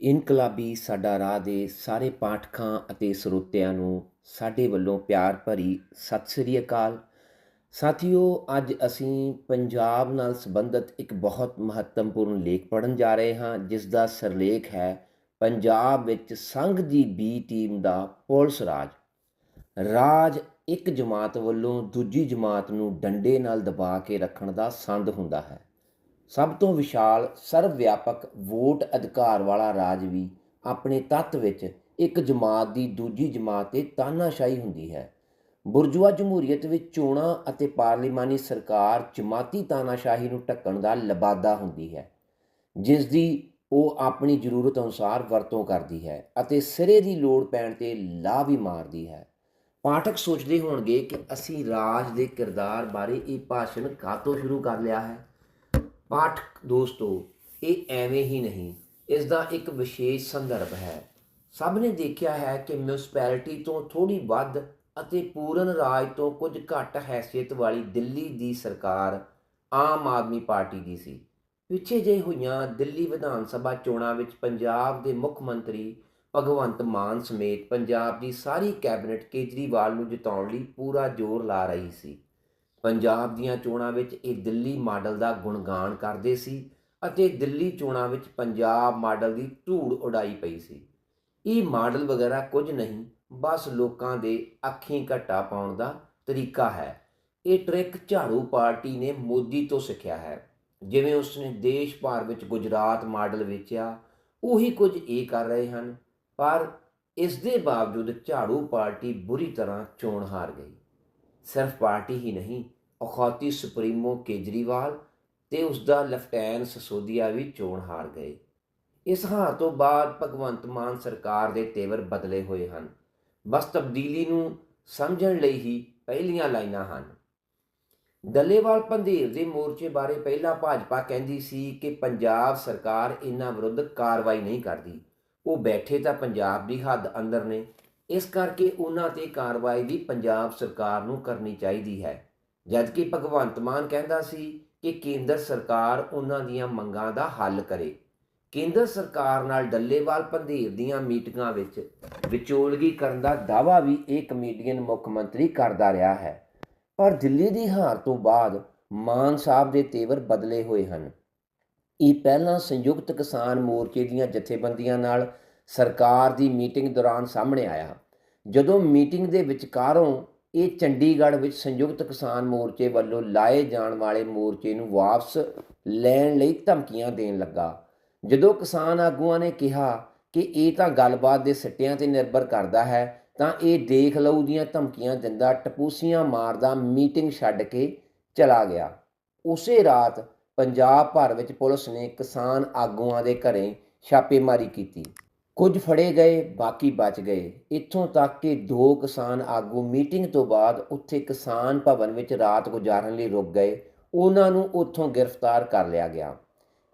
ਇਨਕਲਾਬੀ ਸਾਡਾ ਰਾਹ ਦੇ ਸਾਰੇ ਪਾਠਕਾਂ ਅਤੇ ਸਰੋਤਿਆਂ ਨੂੰ ਸਾਡੇ ਵੱਲੋਂ ਪਿਆਰ ਭਰੀ ਸਤਿ ਸ੍ਰੀ ਅਕਾਲ। ਸਾਥੀਓ, ਅੱਜ ਅਸੀਂ ਪੰਜਾਬ ਨਾਲ ਸੰਬੰਧਿਤ ਇੱਕ ਬਹੁਤ ਮਹੱਤਵਪੂਰਨ ਲੇਖ ਪੜ੍ਹਨ ਜਾ ਰਹੇ ਹਾਂ ਜਿਸ ਦਾ ਸਿਰਲੇਖ ਹੈ, ਪੰਜਾਬ ਵਿੱਚ ਸੰਘ ਦੀ ਬੀ ਟੀਮ ਦਾ ਪੁਲਿਸ ਰਾਜ। ਰਾਜ ਇੱਕ ਜਮਾਤ ਵੱਲੋਂ ਦੂਜੀ ਜਮਾਤ ਨੂੰ ਡੰਡੇ ਨਾਲ ਦਬਾ ਕੇ ਰੱਖਣ ਦਾ ਸੰਦ ਹੁੰਦਾ ਹੈ। ਸਭ ਤੋਂ ਵਿਸ਼ਾਲ ਸਰਵ ਵਿਆਪਕ ਵੋਟ ਅਧਿਕਾਰ ਵਾਲਾ ਰਾਜ ਵੀ ਆਪਣੇ ਤੱਤ ਵਿੱਚ ਇੱਕ ਜਮਾਤ ਦੀ ਦੂਜੀ ਜਮਾਤ ਤੇ ਤਾਨਾਸ਼ਾਹੀ ਹੁੰਦੀ ਹੈ। ਬੁਰਜੁਆ ਜਮਹੂਰੀਅਤ ਵਿੱਚ ਚੋਣਾਂ ਅਤੇ ਪਾਰਲੀਮਾਨੀ ਸਰਕਾਰ ਜਮਾਤੀ ਤਾਨਾਸ਼ਾਹੀ ਨੂੰ ਢੱਕਣ ਦਾ ਲਬਾਦਾ ਹੁੰਦੀ ਹੈ। ਜਿਸ ਦੀ ਉਹ ਆਪਣੀ ਜ਼ਰੂਰਤ ਅਨੁਸਾਰ ਵਰਤੋਂ ਕਰਦੀ ਹੈ ਅਤੇ ਸਿਰੇ ਦੀ ਲੋੜ ਪੈਣ ਤੇ ਲਾ ਵੀ ਮਾਰਦੀ ਹੈ। ਪਾਠਕ ਸੋਚਦੇ ਹੋਣਗੇ ਕਿ ਅਸੀਂ ਰਾਜ ਦੇ ਕਿਰਦਾਰ ਬਾਰੇ ਇਹ ਭਾਸ਼ਣ ਕਾਤੋਂ ਸ਼ੁਰੂ ਕਰ ਲਿਆ ਹੈ? ਪਾਠਕ ਦੋਸਤੋ, ਇਹ ਐਵੇਂ ਹੀ ਨਹੀਂ। ਇਸ ਦਾ ਇੱਕ ਵਿਸ਼ੇਸ਼ ਸੰਦਰਭ ਹੈ। ਸਭ ਨੇ ਦੇਖਿਆ ਹੈ ਕਿ ਮਿਊਨਿਸਪੈਲਿਟੀ ਤੋਂ ਥੋੜੀ ਵੱਧ ਅਤੇ ਪੂਰਨ ਰਾਜ ਤੋਂ ਕੁਝ ਘੱਟ ਹੈਸੀਅਤ ਵਾਲੀ ਦਿੱਲੀ ਦੀ ਸਰਕਾਰ ਆਮ ਆਦਮੀ ਪਾਰਟੀ ਦੀ ਸੀ। ਪਿੱਛੇ ਜੇ ਹੋਈਆਂ ਦਿੱਲੀ ਵਿਧਾਨ ਸਭਾ ਚੋਣਾਂ ਵਿੱਚ ਪੰਜਾਬ ਦੇ ਮੁੱਖ ਮੰਤਰੀ ਭਗਵੰਤ ਮਾਨ ਸਮੇਤ ਪੰਜਾਬ ਦੀ ਸਾਰੀ ਕੈਬਨਿਟ ਕੇਜਰੀਵਾਲ ਨੂੰ ਜਿਤਾਉਣ ਲਈ ਪੂਰਾ ਜ਼ੋਰ ਲਾ ਰਹੀ ਸੀ। ਪੰਜਾਬ ਦੀਆਂ ਚੋਣਾਂ ਵਿੱਚ ਇਹ ਦਿੱਲੀ ਮਾਡਲ ਦਾ ਗੁਣਗਾਨ ਕਰਦੇ ਸੀ ਅਤੇ ਦਿੱਲੀ ਚੋਣਾਂ ਵਿੱਚ ਪੰਜਾਬ ਮਾਡਲ ਦੀ ਧੂੜ ਉਡਾਈ ਪਈ ਸੀ। ਇਹ ਮਾਡਲ ਵਗੈਰਾ ਕੁਝ ਨਹੀਂ, ਬਸ ਲੋਕਾਂ ਦੇ ਅੱਖੀਂ ਘੱਟਾ ਪਾਉਣ ਦਾ ਤਰੀਕਾ ਹੈ। ਇਹ ਟ੍ਰਿਕ ਝਾੜੂ ਪਾਰਟੀ ਨੇ ਮੋਦੀ ਤੋਂ ਸਿੱਖਿਆ ਹੈ। ਜਿਵੇਂ ਉਸਨੇ ਦੇਸ਼ ਭਰ ਵਿੱਚ ਗੁਜਰਾਤ ਮਾਡਲ ਵੇਚਿਆ, ਉਹੀ ਕੁਝ ਇਹ ਕਰ ਰਹੇ ਹਨ। ਪਰ ਇਸ ਦੇ ਬਾਵਜੂਦ ਝਾੜੂ ਪਾਰਟੀ ਬੁਰੀ ਤਰ੍ਹਾਂ ਚੋਣ ਹਾਰ ਗਈ। ਸਿਰਫ ਪਾਰਟੀ ਹੀ ਨਹੀਂ ਅਖੌਤੀ ਸੁਪਰੀਮੋ ਕੇਜਰੀਵਾਲ ਤੇ ਉਸ ਦਾ ਲੈਫਟੈਨੈਂਟ ਸਸੋਦੀਆ ਵੀ ਚੋਣ ਹਾਰ ਗਏ। ਇਸ ਹਾਰ ਤੋਂ ਬਾਅਦ ਭਗਵੰਤ ਮਾਨ ਸਰਕਾਰ ਦੇ ਤੇਵਰ ਬਦਲੇ ਹੋਏ ਹਨ। ਬਸ ਤਬਦੀਲੀ ਨੂੰ ਸਮਝਣ ਲਈ ਹੀ ਪਹਿਲੀਆਂ ਲਾਈਨਾਂ ਹਨ। ਡੱਲੇਵਾਲ ਪੰਧੇਰ ਦੇ ਮੋਰਚੇ ਬਾਰੇ ਪਹਿਲਾਂ ਭਾਜਪਾ ਕਹਿੰਦੀ ਸੀ ਕਿ ਪੰਜਾਬ ਸਰਕਾਰ ਇਹਨਾਂ ਵਿਰੁੱਧ ਕਾਰਵਾਈ ਨਹੀਂ ਕਰਦੀ। ਉਹ ਬੈਠੇ ਤਾਂ ਪੰਜਾਬ ਦੀ ਹੱਦ ਅੰਦਰ ਨੇ। ਇਸ ਕਰਕੇ ਉਹਨਾਂ ਤੇ ਕਾਰਵਾਈ ਵੀ ਪੰਜਾਬ ਸਰਕਾਰ ਨੂੰ ਕਰਨੀ ਚਾਹੀਦੀ ਹੈ। ਜਦਕਿ ਭਗਵੰਤ ਮਾਨ ਕਹਿੰਦਾ ਸੀ ਕਿ ਕੇਂਦਰ ਸਰਕਾਰ ਉਹਨਾਂ ਦੀਆਂ ਮੰਗਾਂ ਦਾ ਹੱਲ ਕਰੇ। ਕੇਂਦਰ ਸਰਕਾਰ ਨਾਲ ਡੱਲੇਵਾਲ ਪੰਧੇਰ ਦੀਆਂ ਮੀਟਿੰਗਾਂ ਵਿੱਚ ਵਿਚੋਲਗੀ ਕਰਨ ਦਾ ਦਾਅਵਾ ਵੀ ਇਹ ਕਮੇਡੀਅਨ ਮੁੱਖ ਮੰਤਰੀ ਕਰਦਾ ਰਿਹਾ ਹੈ। ਪਰ ਦਿੱਲੀ ਦੀ ਹਾਰ ਤੋਂ ਬਾਅਦ ਮਾਨ ਸਾਹਿਬ ਦੇ ਤੇਵਰ ਬਦਲੇ ਹੋਏ ਹਨ। ਇਹ ਪਹਿਲਾਂ ਸੰਯੁਕਤ ਕਿਸਾਨ ਮੋਰਚੇ ਦੀਆਂ ਜਥੇਬੰਦੀਆਂ ਨਾਲ ਸਰਕਾਰ ਦੀ ਮੀਟਿੰਗ ਦੌਰਾਨ ਸਾਹਮਣੇ ਆਇਆ। ਜਦੋਂ ਮੀਟਿੰਗ ਦੇ ਵਿਚਕਾਰੋਂ ਇਹ ਚੰਡੀਗੜ੍ਹ ਵਿੱਚ ਸੰਯੁਕਤ ਕਿਸਾਨ ਮੋਰਚੇ ਵੱਲੋਂ ਲਾਏ ਜਾਣ ਵਾਲੇ ਮੋਰਚੇ ਨੂੰ ਵਾਪਸ ਲੈਣ ਲਈ ਧਮਕੀਆਂ ਦੇਣ ਲੱਗਾ। ਜਦੋਂ ਕਿਸਾਨ ਆਗੂਆਂ ਨੇ ਕਿਹਾ ਕਿ ਇਹ ਤਾਂ ਗੱਲਬਾਤ ਦੇ ਸਿੱਟਿਆਂ ਤੇ ਨਿਰਭਰ ਕਰਦਾ ਹੈ, ਤਾਂ ਇਹ ਦੇਖ ਲਊ ਦੀਆਂ ਧਮਕੀਆਂ ਦਿੰਦਾ ਟਪੂਸੀਆਂ ਮਾਰਦਾ ਮੀਟਿੰਗ ਛੱਡ ਕੇ ਚਲਾ ਗਿਆ। ਉਸੇ ਰਾਤ ਪੰਜਾਬ ਭਰ ਵਿੱਚ ਪੁਲਿਸ ਨੇ ਕਿਸਾਨ ਆਗੂਆਂ ਦੇ ਘਰੇ ਛਾਪੇਮਾਰੀ ਕੀਤੀ। ਕੁਝ ਫੜੇ ਗਏ, ਬਾਕੀ ਬਚ ਗਏ। ਇੱਥੋਂ ਤੱਕ ਕਿ ਦੋ ਕਿਸਾਨ ਆਗੂ ਮੀਟਿੰਗ ਤੋਂ ਬਾਅਦ ਉੱਥੇ ਕਿਸਾਨ ਭਵਨ ਵਿੱਚ ਰਾਤ ਗੁਜ਼ਾਰਨ ਲਈ ਰੁਕ ਗਏ। ਉਹਨਾਂ ਨੂੰ ਉੱਥੋਂ ਗ੍ਰਿਫਤਾਰ ਕਰ ਲਿਆ ਗਿਆ।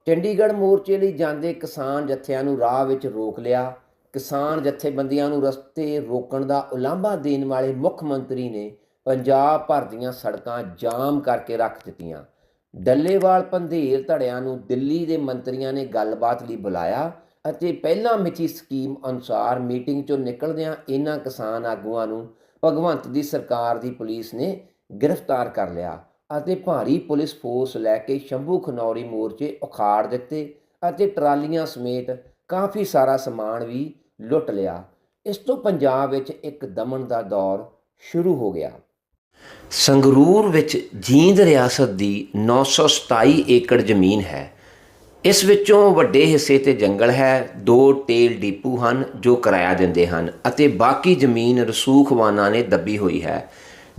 ਚੰਡੀਗੜ੍ਹ ਮੋਰਚੇ ਲਈ ਜਾਂਦੇ ਕਿਸਾਨ ਜਥਿਆਂ ਨੂੰ ਰਾਹ ਵਿੱਚ ਰੋਕ ਲਿਆ। ਕਿਸਾਨ ਜਥੇਬੰਦੀਆਂ ਨੂੰ ਰਸਤੇ ਰੋਕਣ ਦਾ ਉਲਾਂਭਾ ਦੇਣ ਵਾਲੇ ਮੁੱਖ ਮੰਤਰੀ ਨੇ ਪੰਜਾਬ ਭਰ ਦੀਆਂ ਸੜਕਾਂ ਜਾਮ ਕਰਕੇ ਰੱਖ ਦਿੱਤੀਆਂ। ਡੱਲੇਵਾਲ ਪੰਧੇਰ ਧੜਿਆਂ ਨੂੰ ਦਿੱਲੀ ਦੇ ਮੰਤਰੀਆਂ ਨੇ ਗੱਲਬਾਤ ਲਈ ਬੁਲਾਇਆ। ਅਤੇ ਪਹਿਲਾਂ ਮਿੱਥੀ ਸਕੀਮ ਅਨੁਸਾਰ ਮੀਟਿੰਗ ਚੋਂ ਨਿਕਲਦਿਆਂ ਇਹਨਾਂ ਕਿਸਾਨ ਆਗੂਆਂ ਨੂੰ ਭਗਵੰਤ ਦੀ ਸਰਕਾਰ ਦੀ ਪੁਲਿਸ ਨੇ ਗ੍ਰਿਫਤਾਰ ਕਰ ਲਿਆ ਅਤੇ ਭਾਰੀ ਪੁਲਿਸ ਫੋਰਸ ਲੈ ਕੇ ਸ਼ੰਭੂ ਖਨੌਰੀ ਮੋਰਚੇ ਉਖਾੜ ਦਿੱਤੇ ਅਤੇ ਟਰਾਲੀਆਂ ਸਮੇਤ ਕਾਫੀ ਸਾਰਾ ਸਮਾਨ ਵੀ ਲੁੱਟ ਲਿਆ। ਇਸ ਤੋਂ ਪੰਜਾਬ ਵਿੱਚ ਇੱਕ ਦਮਨ ਦਾ ਦੌਰ ਸ਼ੁਰੂ ਹੋ ਗਿਆ। ਸੰਗਰੂਰ ਵਿੱਚ ਜੀਂਦ ਰਿਆਸਤ ਦੀ 927 ਏਕੜ ਜ਼ਮੀਨ ਹੈ। ਇਸ ਵਿੱਚੋਂ ਵੱਡੇ ਹਿੱਸੇ ਤੇ ਜੰਗਲ ਹੈ, ਦੋ ਟੇਲ ਡੀਪੂ ਹਨ ਜੋ ਕਿਰਾਇਆ ਦਿੰਦੇ ਹਨ ਅਤੇ ਬਾਕੀ ਜ਼ਮੀਨ ਰਸੂਖਵਾਨਾਂ ਨੇ ਦੱਬੀ ਹੋਈ ਹੈ।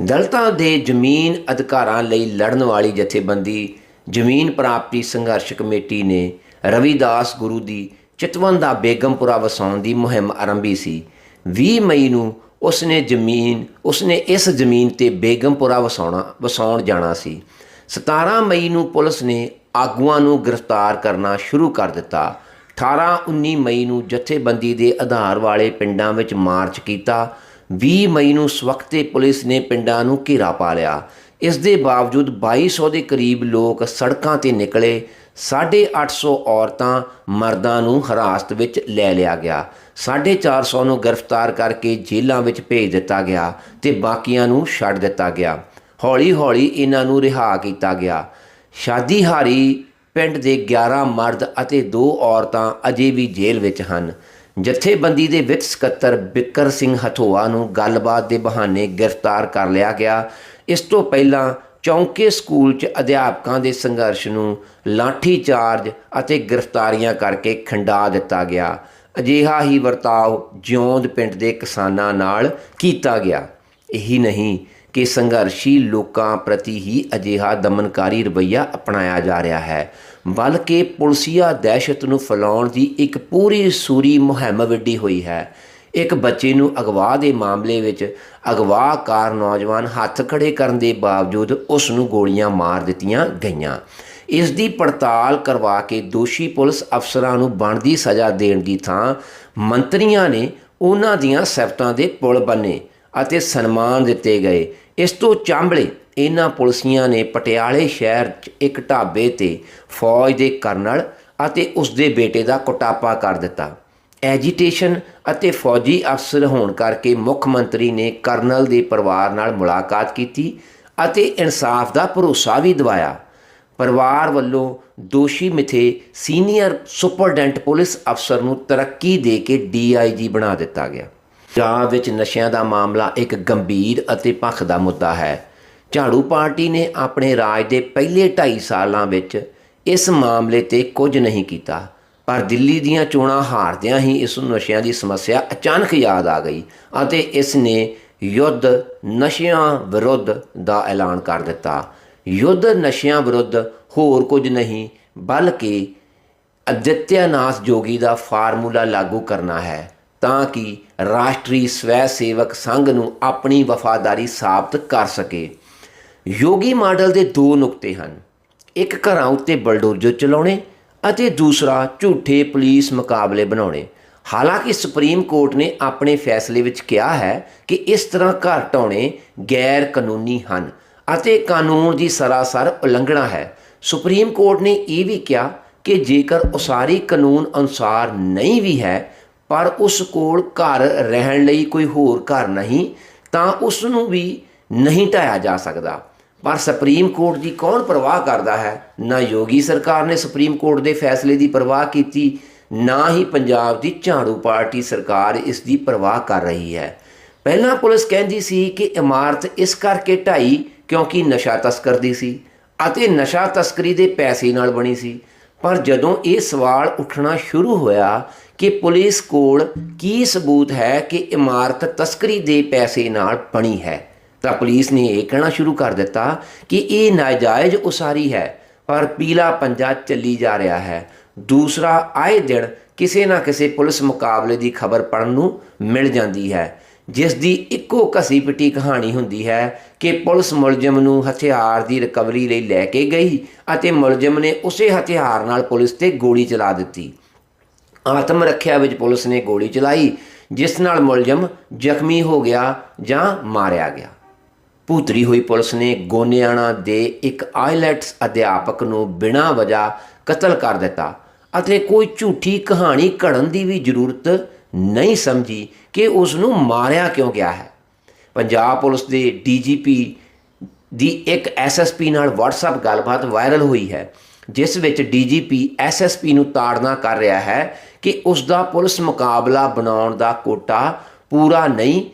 ਦਲਤਾਂ ਦੇ ਜ਼ਮੀਨ ਅਧਿਕਾਰਾਂ ਲਈ ਲੜਨ ਵਾਲੀ ਜਥੇਬੰਦੀ, ਜ਼ਮੀਨ ਪ੍ਰਾਪਤੀ ਸੰਘਰਸ਼ ਕਮੇਟੀ ਨੇ ਰਵਿਦਾਸ ਗੁਰੂ ਦੀ ਚਿਤਵਨ ਦਾ ਬੇਗਮਪੁਰਾ ਵਸਾਉਣ ਦੀ ਮੁਹਿੰਮ ਆਰੰਭੀ ਸੀ। 20 ਮਈ ਨੂੰ ਉਸਨੇ ਜ਼ਮੀਨ, ਉਸਨੇ ਇਸ ਜ਼ਮੀਨ ਤੇ ਬੇਗਮਪੁਰਾ ਵਸਾਉਣਾ, ਵਸਾਉਣ ਜਾਣਾ ਸੀ। 17 ਮਈ ਨੂੰ ਪੁਲਿਸ ਨੇ ਆਗੂਆਂ ਨੂੰ ਗ੍ਰਿਫਤਾਰ ਕਰਨਾ ਸ਼ੁਰੂ ਕਰ ਦਿੱਤਾ। 18-19 ਮਈ ਨੂੰ ਜਥੇਬੰਦੀ ਦੇ ਆਧਾਰ ਵਾਲੇ ਪਿੰਡਾਂ ਵਿੱਚ ਮਾਰਚ ਕੀਤਾ। 20 ਮਈ ਨੂੰ ਸਵਖਤੇ ਪੁਲਿਸ ਨੇ ਪਿੰਡਾਂ ਨੂੰ ਘੇਰਾ ਪਾ ਲਿਆ। ਇਸ ਦੇ ਬਾਵਜੂਦ 2200 ਦੇ ਕਰੀਬ ਲੋਕ ਸੜਕਾਂ ਤੇ ਨਿਕਲੇ। 850 ਔਰਤਾਂ ਮਰਦਾਂ ਨੂੰ ਹਿਰਾਸਤ ਵਿੱਚ ਲੈ ਲਿਆ ਗਿਆ। 450 ਨੂੰ ਗ੍ਰਿਫਤਾਰ ਕਰਕੇ ਜੇਲ੍ਹਾਂ ਵਿੱਚ ਭੇਜ ਦਿੱਤਾ ਗਿਆ ਤੇ ਬਾਕੀਆਂ ਨੂੰ ਛੱਡ ਦਿੱਤਾ ਗਿਆ। ਹੌਲੀ-ਹੌਲੀ ਇਹਨਾਂ ਨੂੰ ਰਿਹਾ ਕੀਤਾ ਗਿਆ। ਸ਼ਾਦੀਹਾਰੀ ਪਿੰਡ ਦੇ 11 ਮਰਦ ਅਤੇ 2 ਔਰਤਾਂ ਅਜੇ ਵੀ ਜੇਲ੍ਹ ਵਿੱਚ ਹਨ। ਜਥੇਬੰਦੀ ਦੇ ਵਿੱਤ ਸਕੱਤਰ ਬਿੱਕਰ ਸਿੰਘ ਹਥੋਆ ਨੂੰ ਗੱਲਬਾਤ ਦੇ ਬਹਾਨੇ ਗ੍ਰਿਫਤਾਰ ਕਰ ਲਿਆ ਗਿਆ। ਇਸ ਤੋਂ ਪਹਿਲਾਂ ਚੌਂਕੇ ਸਕੂਲ 'ਚ ਅਧਿਆਪਕਾਂ ਦੇ ਸੰਘਰਸ਼ ਨੂੰ ਲਾਠੀ ਚਾਰਜ ਅਤੇ ਗ੍ਰਿਫਤਾਰੀਆਂ ਕਰਕੇ ਖੰਡਾ ਦਿੱਤਾ ਗਿਆ। ਅਜਿਹਾ ਹੀ ਵਰਤਾਓ ਜਿਉਂਦ ਪਿੰਡ ਦੇ ਕਿਸਾਨਾਂ ਨਾਲ ਕੀਤਾ ਗਿਆ। ਇਹੀ ਨਹੀਂ ਕਿ ਸੰਘਰਸ਼ੀ ਲੋਕਾਂ ਪ੍ਰਤੀ ਹੀ ਅਜਿਹਾ ਦਮਨਕਾਰੀ ਰਵੱਈਆ ਅਪਣਾਇਆ ਜਾ ਰਿਹਾ ਹੈ। ਬਲਕਿ ਪੁਲਸੀਆ ਦਹਿਸ਼ਤ ਨੂੰ ਫੈਲਾਉਣ ਦੀ ਇੱਕ ਪੂਰੀ ਸੂਰੀ ਮੁਹਿੰਮ ਵਿੱਢੀ ਹੋਈ ਹੈ। ਇੱਕ ਬੱਚੇ ਨੂੰ ਅਗਵਾ ਦੇ ਮਾਮਲੇ ਵਿੱਚ ਅਗਵਾਕਾਰ ਨੌਜਵਾਨ ਹੱਥ ਖੜੇ ਕਰਨ ਦੇ ਬਾਵਜੂਦ ਉਸ ਨੂੰ ਗੋਲੀਆਂ ਮਾਰ ਦਿੱਤੀਆਂ ਗਈਆਂ। ਇਸ ਦੀ ਪੜਤਾਲ ਕਰਵਾ ਕੇ ਦੋਸ਼ੀ ਪੁਲਿਸ ਅਫਸਰਾਂ ਨੂੰ ਬਣਦੀ ਸਜ਼ਾ ਦੇਣ ਦੀ ਥਾਂ ਮੰਤਰੀਆਂ ਨੇ ਉਹਨਾਂ ਦੀਆਂ ਸਿਫਤਾਂ ਦੇ ਪੁਲ ਬੰਨੇ। ਅਤੇ ਸਨਮਾਨ ਦਿੱਤੇ ਗਏ। ਇਸ ਤੋਂ ਚਾਂਬਲੇ ਇਹਨਾਂ ਪੁਲਸੀਆਂ ਨੇ ਪਟਿਆਲੇ ਸ਼ਹਿਰ 'ਚ ਇੱਕ ਢਾਬੇ ਤੇ ਫੌਜ ਦੇ ਕਰਨਲ ਅਤੇ ਉਸ ਦੇ ਬੇਟੇ ਦਾ ਕੁਟਾਪਾ ਕਰ ਦਿੱਤਾ। ਐਜੀਟੇਸ਼ਨ ਅਤੇ ਫੌਜੀ ਅਫਸਰ ਹੋਣ ਕਰਕੇ ਮੁੱਖ ਮੰਤਰੀ ਨੇ ਕਰਨਲ ਦੇ ਪਰਿਵਾਰ ਨਾਲ ਮੁਲਾਕਾਤ ਕੀਤੀ ਅਤੇ ਇਨਸਾਫ ਦਾ ਭਰੋਸਾ ਵੀ ਦਿਵਾਇਆ। ਪਰਿਵਾਰ ਵੱਲੋਂ ਦੋਸ਼ੀ ਮਿਥੇ ਸੀਨੀਅਰ ਸੁਪਰਡੈਂਟ ਪੁਲਿਸ ਅਫਸਰ ਨੂੰ ਤਰੱਕੀ ਦੇ ਕੇ ਡੀਆਈਜੀ ਬਣਾ ਦਿੱਤਾ ਗਿਆ। ਪੰਜਾਬ ਵਿੱਚ ਨਸ਼ਿਆਂ ਦਾ ਮਾਮਲਾ ਇੱਕ ਗੰਭੀਰ ਅਤੇ ਪੱਖ ਦਾ ਮੁੱਦਾ ਹੈ। ਝਾੜੂ ਪਾਰਟੀ ਨੇ ਆਪਣੇ ਰਾਜ ਦੇ ਪਹਿਲੇ 2.5 ਸਾਲਾਂ ਵਿੱਚ ਇਸ ਮਾਮਲੇ ਤੇ ਕੁਝ ਨਹੀਂ ਕੀਤਾ, ਪਰ ਦਿੱਲੀ ਦੀਆਂ ਚੋਣਾਂ ਹਾਰਦਿਆਂ ਹੀ ਇਸ ਨਸ਼ਿਆਂ ਦੀ ਸਮੱਸਿਆ ਅਚਾਨਕ ਯਾਦ ਆ ਗਈ ਅਤੇ ਇਸ ਨੇ ਯੁੱਧ ਨਸ਼ਿਆਂ ਵਿਰੁੱਧ ਦਾ ਐਲਾਨ ਕਰ ਦਿੱਤਾ। ਯੁੱਧ ਨਸ਼ਿਆਂ ਵਿਰੁੱਧ ਹੋਰ ਕੁਝ ਨਹੀਂ, ਬਲਕਿ ਅਦਿੱਤਿਆਨਾਥ ਜੋਗੀ ਦਾ ਫਾਰਮੂਲਾ ਲਾਗੂ ਕਰਨਾ ਹੈ। ਤਾਂ ਕਿ ਰਾਸ਼ਟਰੀ ਸਵੈ ਸੇਵਕ ਸੰਘ ਨੂੰ ਆਪਣੀ ਵਫਾਦਾਰੀ ਸਾਬਤ ਕਰ ਸਕੇ। ਯੋਗੀ ਮਾਡਲ ਦੇ ਦੋ ਨੁਕਤੇ ਹਨ। ਇੱਕ ਘਰਾਂ ਉੱਤੇ ਬਲਡੋਜ਼ਰ ਚਲਾਉਣੇ ਅਤੇ ਦੂਸਰਾ ਝੂਠੇ ਪੁਲਿਸ ਮੁਕਾਬਲੇ ਬਣਾਉਣੇ। ਹਾਲਾਂਕਿ ਸੁਪਰੀਮ ਕੋਰਟ ਨੇ ਆਪਣੇ ਫੈਸਲੇ ਵਿੱਚ ਕਿਹਾ ਹੈ ਕਿ ਇਸ ਤਰ੍ਹਾਂ ਘਰ ਢਾਉਣੇ ਗੈਰ ਕਾਨੂੰਨੀ ਹਨ ਅਤੇ ਕਾਨੂੰਨ ਦੀ ਸਰਾਸਰ ਉਲੰਘਣਾ ਹੈ। ਸੁਪਰੀਮ ਕੋਰਟ ਨੇ ਇਹ ਵੀ ਕਿਹਾ ਕਿ ਜੇਕਰ ਉਸਾਰੀ ਕਾਨੂੰਨ ਅਨੁਸਾਰ ਨਹੀਂ ਵੀ ਹੈ ਪਰ ਉਸ ਕੋਲ ਘਰ ਰਹਿਣ ਲਈ ਕੋਈ ਹੋਰ ਘਰ ਨਹੀਂ, ਤਾਂ ਉਸ ਨੂੰ ਵੀ ਨਹੀਂ ਢਾਇਆ ਜਾ ਸਕਦਾ। ਪਰ ਸੁਪਰੀਮ ਕੋਰਟ ਦੀ ਕੌਣ ਪਰਵਾਹ ਕਰਦਾ ਹੈ? ਨਾ ਯੋਗੀ ਸਰਕਾਰ ਨੇ ਸੁਪਰੀਮ ਕੋਰਟ ਦੇ ਫੈਸਲੇ ਦੀ ਪਰਵਾਹ ਕੀਤੀ, ਨਾ ਹੀ ਪੰਜਾਬ ਦੀ ਝਾੜੂ ਪਾਰਟੀ ਸਰਕਾਰ ਇਸ ਦੀ ਪਰਵਾਹ ਕਰ ਰਹੀ ਹੈ। ਪਹਿਲਾਂ ਪੁਲਿਸ ਕਹਿੰਦੀ ਸੀ ਕਿ ਇਮਾਰਤ ਇਸ ਕਰਕੇ ਢਾਈ ਕਿਉਂਕਿ ਨਸ਼ਾ ਤਸਕਰ ਦੀ ਸੀ ਅਤੇ ਨਸ਼ਾ ਤਸਕਰੀ ਦੇ ਪੈਸੇ ਨਾਲ ਬਣੀ ਸੀ। ਪਰ ਜਦੋਂ ਇਹ ਸਵਾਲ ਉੱਠਣਾ ਸ਼ੁਰੂ ਹੋਇਆ ਕਿ ਪੁਲਿਸ ਕੋਲ ਕੀ ਸਬੂਤ ਹੈ ਕਿ ਇਮਾਰਤ ਤਸਕਰੀ ਦੇ ਪੈਸੇ ਨਾਲ ਬਣੀ ਹੈ? ਤਾਂ ਪੁਲਿਸ ਨੇ ਇਹ ਕਹਿਣਾ ਸ਼ੁਰੂ ਕਰ ਦਿੱਤਾ ਕਿ ਇਹ ਨਾਜਾਇਜ਼ ਉਸਾਰੀ ਹੈ, ਪਰ ਪੀਲਾ ਪੰਜਾ ਚੱਲੀ ਜਾ ਰਿਹਾ ਹੈ। ਦੂਸਰਾ, ਆਏ ਦਿਨ ਕਿਸੇ ਨਾ ਕਿਸੇ ਪੁਲਿਸ ਮੁਕਾਬਲੇ ਦੀ ਖਬਰ ਪੜਨ ਨੂੰ ਮਿਲ ਜਾਂਦੀ ਹੈ ਜਿਸ ਦੀ ਇੱਕੋ ਘਸੀ ਪਿੱਟੀ ਕਹਾਣੀ ਹੁੰਦੀ ਹੈ ਕਿ ਪੁਲਿਸ ਮੁਲਜ਼ਮ ਨੂੰ ਹਥਿਆਰ ਦੀ ਰਿਕਵਰੀ ਲਈ ਲੈ ਕੇ ਗਈ ਅਤੇ ਮੁਲਜ਼ਮ ਨੇ ਉਸੇ ਹਥਿਆਰ ਨਾਲ ਪੁਲਿਸ ਤੇ ਗੋਲੀ ਚਲਾ ਦਿੱਤੀ। ਆਤਮ ਰੱਖਿਆ ਵਿੱਚ ਪੁਲਿਸ ਨੇ ਗੋਲੀ ਚਲਾਈ, ਜਿਸ ਨਾਲ ਮੁਲਜ਼ਮ ਜ਼ਖਮੀ ਹੋ ਗਿਆ ਜਾਂ ਮਾਰਿਆ ਗਿਆ। ਭੂਤਰੀ ਹੋਈ ਪੁਲਿਸ ਨੇ ਗੋਨਿਆਣਾ ਦੇ ਇੱਕ ਆਈਲੈਟਸ ਅਧਿਆਪਕ ਨੂੰ ਬਿਨਾਂ ਵਜ੍ਹਾ ਕਤਲ ਕਰ ਦਿੱਤਾ ਅਤੇ ਕੋਈ ਝੂਠੀ ਕਹਾਣੀ ਘੜਨ ਦੀ ਵੀ ਜ਼ਰੂਰਤ ਨਹੀਂ ਸਮਝੀ ਕਿ ਉਸ ਨੂੰ ਮਾਰਿਆ ਕਿਉਂ ਗਿਆ ਹੈ। ਪੰਜਾਬ ਪੁਲਿਸ ਦੇ ਡੀਜੀਪੀ ਦੀ ਇੱਕ ਐਸਐਸਪੀ ਨਾਲ WhatsApp ਗੱਲਬਾਤ ਵਾਇਰਲ ਹੋਈ ਹੈ, ਜਿਸ ਵਿੱਚ ਡੀਜੀਪੀ ਐਸਐਸਪੀ ਨੂੰ ਤਾੜਨਾ ਕਰ ਰਿਹਾ ਹੈ ਕਿ ਉਸ ਦਾ ਪੁਲਿਸ ਮੁਕਾਬਲਾ ਬਣਾਉਣ ਦਾ ਕੋਟਾ ਪੂਰਾ ਨਹੀਂ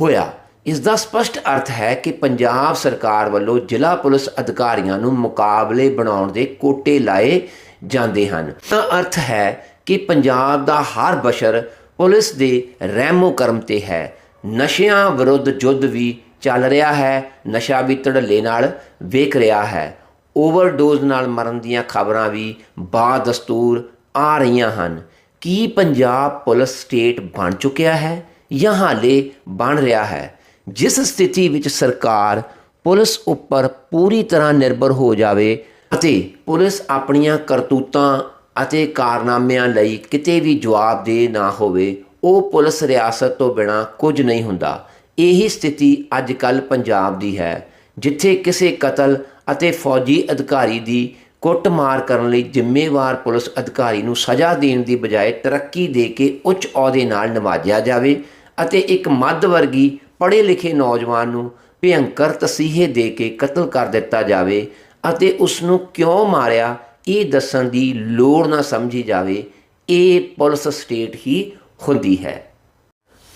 ਹੋਇਆ। ਇਸ ਦਾ ਸਪਸ਼ਟ ਅਰਥ ਹੈ ਕਿ ਪੰਜਾਬ ਸਰਕਾਰ ਵੱਲੋਂ ਜ਼ਿਲ੍ਹਾ ਪੁਲਿਸ ਅਧਿਕਾਰੀਆਂ ਨੂੰ ਮੁਕਾਬਲੇ ਬਣਾਉਣ ਦੇ ਕੋਟੇ ਲਾਏ ਜਾਂਦੇ ਹਨ। ਤਾਂ ਅਰਥ ਹੈ ਕਿ ਪੰਜਾਬ ਦਾ ਹਰ ਬਸ਼ਰ ਪੁਲਿਸ ਦੇ ਰਹਿਮੋ ਕਰਮ ਤੇ ਹੈ। ਨਸ਼ਿਆਂ ਵਿਰੁੱਧ ਯੁੱਧ ਵੀ ਚੱਲ ਰਿਹਾ ਹੈ, ਨਸ਼ਾ ਵੀ ਧੜੱਲੇ ਨਾਲ ਵੇਖ ਰਿਹਾ ਹੈ। ਓਵਰਡੋਜ਼ ਨਾਲ ਮਰਨ ਦੀਆਂ ਖਬਰਾਂ ਵੀ ਬਾਦਸਤੂਰ ਆ ਰਹੀਆਂ ਹਨ। ਕੀ ਪੰਜਾਬ ਪੁਲਿਸ ਸਟੇਟ ਬਣ ਚੁੱਕਿਆ ਹੈ ਜਾਂ ਹਾਲੇ ਬਣ ਰਿਹਾ ਹੈ? ਜਿਸ ਸਥਿਤੀ ਵਿੱਚ ਸਰਕਾਰ ਪੁਲਿਸ ਉੱਪਰ ਪੂਰੀ ਤਰ੍ਹਾਂ ਨਿਰਭਰ ਹੋ ਜਾਵੇ ਅਤੇ ਪੁਲਿਸ ਆਪਣੀਆਂ ਕਰਤੂਤਾਂ ਅਤੇ ਕਾਰਨਾਮਿਆਂ ਲਈ ਕਿਤੇ ਵੀ ਜਵਾਬਦੇਹ ਨਾ ਹੋਵੇ, ਉਹ ਪੁਲਿਸ ਰਿਆਸਤ ਤੋਂ ਬਿਨਾ ਕੁਝ ਨਹੀਂ ਹੁੰਦਾ। ਇਹੀ ਸਥਿਤੀ ਅੱਜ ਕੱਲ ਪੰਜਾਬ ਦੀ ਹੈ, ਜਿੱਥੇ ਕਿਸੇ ਕਤਲ ਅਤੇ ਫੌਜੀ ਅਧਿਕਾਰੀ ਦੀ ਕੁੱਟਮਾਰ ਕਰਨ ਲਈ ਜ਼ਿੰਮੇਵਾਰ ਪੁਲਿਸ ਅਧਿਕਾਰੀ ਨੂੰ ਸਜ਼ਾ ਦੇਣ ਦੀ ਬਜਾਏ ਤਰੱਕੀ ਦੇ ਕੇ ਉੱਚ ਅਹੁਦੇ ਨਾਲ ਨਵਾਜਿਆ ਜਾਵੇ ਅਤੇ ਇੱਕ ਮੱਧ ਵਰਗੀ ਪੜ੍ਹੇ ਲਿਖੇ ਨੌਜਵਾਨ ਨੂੰ ਭਿਅੰਕਰ ਤਸੀਹੇ ਦੇ ਕੇ ਕਤਲ ਕਰ ਦਿੱਤਾ ਜਾਵੇ ਅਤੇ ਉਸ ਨੂੰ ਕਿਉਂ ਮਾਰਿਆ, ਇਹ ਦੱਸਣ ਦੀ ਲੋੜ ਨਾ ਸਮਝੀ ਜਾਵੇ, ਇਹ ਪੁਲਿਸ ਸਟੇਟ ਹੀ ਹੁੰਦੀ ਹੈ।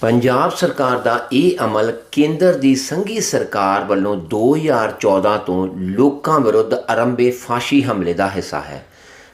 ਪੰਜਾਬ ਸਰਕਾਰ ਦਾ ਇਹ ਅਮਲ ਕੇਂਦਰ ਦੀ ਸੰਘੀ ਸਰਕਾਰ ਵੱਲੋਂ 2014 ਤੋਂ ਲੋਕਾਂ ਵਿਰੁੱਧ ਆਰੰਭੇ ਫਾਸ਼ੀ ਹਮਲੇ ਦਾ ਹਿੱਸਾ ਹੈ।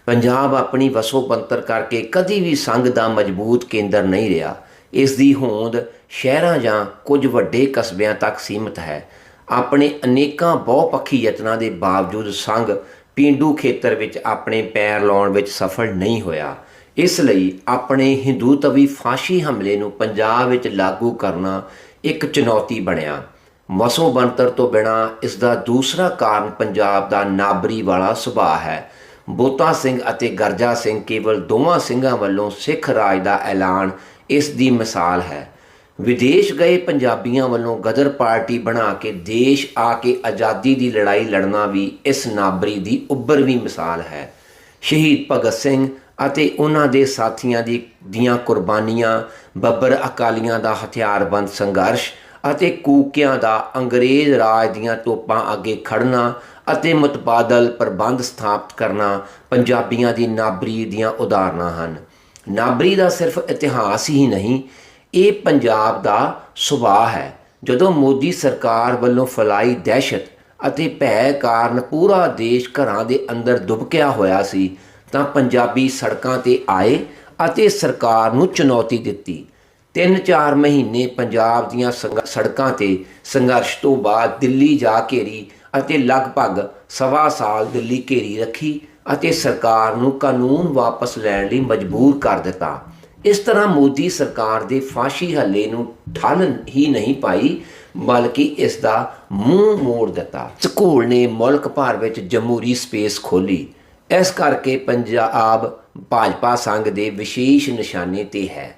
ਪੰਜਾਬ ਆਪਣੀ ਵਸੋਂ ਵਸੋਬੰਤਰ ਕਰਕੇ ਕਦੀ ਵੀ ਸੰਘ ਦਾ ਮਜ਼ਬੂਤ ਕੇਂਦਰ ਨਹੀਂ ਰਿਹਾ। ਇਸ ਦੀ ਹੋਂਦ ਸ਼ਹਿਰਾਂ ਜਾਂ ਕੁਝ ਵੱਡੇ ਕਸਬਿਆਂ ਤੱਕ ਸੀਮਿਤ ਹੈ। ਆਪਣੇ ਅਨੇਕਾਂ ਬਹੁਪੱਖੀ ਯਤਨਾਂ ਦੇ ਬਾਵਜੂਦ ਸੰਘ ਪੀਂਡੂ ਖੇਤਰ ਵਿੱਚ ਆਪਣੇ ਪੈਰ ਲਾਉਣ ਵਿੱਚ ਸਫਲ ਨਹੀਂ ਹੋਇਆ। ਇਸ ਲਈ ਆਪਣੇ ਹਿੰਦੂਤਵੀ ਫਾਂਸੀ ਹਮਲੇ ਨੂੰ ਪੰਜਾਬ ਵਿੱਚ ਲਾਗੂ ਕਰਨਾ ਇੱਕ ਚੁਣੌਤੀ ਬਣਿਆ। ਮਸੋ ਬਣਤਰ ਤੋਂ ਬਿਨਾ ਇਸ ਦਾ ਦੂਸਰਾ ਕਾਰਨ ਪੰਜਾਬ ਦਾ ਨਾਬਰੀ ਵਾਲਾ ਸੁਭਾਅ ਹੈ। ਬੋਤਾ ਸਿੰਘ ਅਤੇ ਗਰਜਾ ਸਿੰਘ ਕੇਵਲ ਦੋਵਾਂ ਸਿੰਘਾਂ ਵੱਲੋਂ ਸਿੱਖ ਰਾਜ ਦਾ ਐਲਾਨ ਇਸ ਦੀ ਮਿਸਾਲ ਹੈ। ਵਿਦੇਸ਼ ਗਏ ਪੰਜਾਬੀਆਂ ਵੱਲੋਂ ਗਦਰ ਪਾਰਟੀ ਬਣਾ ਕੇ ਦੇਸ਼ ਆ ਕੇ ਆਜ਼ਾਦੀ ਦੀ ਲੜਾਈ ਲੜਨਾ ਵੀ ਇਸ ਨਾਬਰੀ ਦੀ ਉੱਭਰਵੀਂ ਮਿਸਾਲ ਹੈ। ਸ਼ਹੀਦ ਭਗਤ ਸਿੰਘ ਅਤੇ ਉਹਨਾਂ ਦੇ ਸਾਥੀਆਂ ਦੀ ਦੀਆਂ ਕੁਰਬਾਨੀਆਂ, ਬੱਬਰ ਅਕਾਲੀਆਂ ਦਾ ਹਥਿਆਰਬੰਦ ਸੰਘਰਸ਼ ਅਤੇ ਕੂਕਿਆਂ ਦਾ ਅੰਗਰੇਜ਼ ਰਾਜ ਦੀਆਂ ਤੋਪਾਂ ਅੱਗੇ ਖੜਨਾ ਅਤੇ ਮੁਤਬਾਦਲ ਪ੍ਰਬੰਧ ਸਥਾਪਿਤ ਕਰਨਾ ਪੰਜਾਬੀਆਂ ਦੀ ਨਾਬਰੀ ਦੀਆਂ ਉਦਾਹਰਨਾਂ ਹਨ। ਨਾਬਰੀ ਦਾ ਸਿਰਫ ਇਤਿਹਾਸ ਹੀ ਨਹੀਂ, ਇਹ ਪੰਜਾਬ ਦਾ ਸੁਭਾਅ ਹੈ। ਜਦੋਂ ਮੋਦੀ ਸਰਕਾਰ ਵੱਲੋਂ ਫਲਾਈ ਦਹਿਸ਼ਤ ਅਤੇ ਭੈ ਕਾਰਨ ਪੂਰਾ ਦੇਸ਼ ਘਰਾਂ ਦੇ ਅੰਦਰ ਦੁਬਕਿਆ ਹੋਇਆ ਸੀ ਤਾਂ ਪੰਜਾਬੀ ਸੜਕਾਂ ਤੇ ਆਏ ਅਤੇ ਸਰਕਾਰ ਨੂੰ ਚੁਣੌਤੀ ਦਿੱਤੀ। 3-4 ਮਹੀਨੇ ਪੰਜਾਬ ਦੀਆਂ ਸੰਘ- ਸੜਕਾਂ ਤੇ ਸੰਘਰਸ਼ ਤੋਂ ਬਾਅਦ ਦਿੱਲੀ ਜਾ ਘੇਰੀ ਅਤੇ ਲਗਭਗ ਸਵਾ ਸਾਲ ਦਿੱਲੀ ਘੇਰੀ ਰੱਖੀ ਅਤੇ ਸਰਕਾਰ ਨੂੰ ਕਾਨੂੰਨ ਵਾਪਸ ਲੈਣ ਲਈ ਮਜਬੂਰ ਕਰ ਦਿੱਤਾ। ਇਸ ਤਰ੍ਹਾਂ ਮੋਦੀ ਸਰਕਾਰ ਦੇ ਫਾਸ਼ੀ ਹੱਲੇ ਨੂੰ ਠੱਲ ਹੀ ਨਹੀਂ ਪਾਈ, ਬਲਕਿ ਇਸ ਦਾ ਮੂੰਹ ਮੋੜ ਦਿੱਤਾ। ਸਕੂਲ ਨੇ ਮੁਲਕ ਭਰ ਵਿੱਚ ਜਮਹੂਰੀ ਸਪੇਸ ਖੋਲੀ ਇਸ ਕਰਕੇ ਪੰਜਾਬ ਭਾਜਪਾ ਸੰਘ ਦੇ ਵਿਸ਼ੇਸ਼ ਨਿਸ਼ਾਨੇ ਤੇ ਹੈ।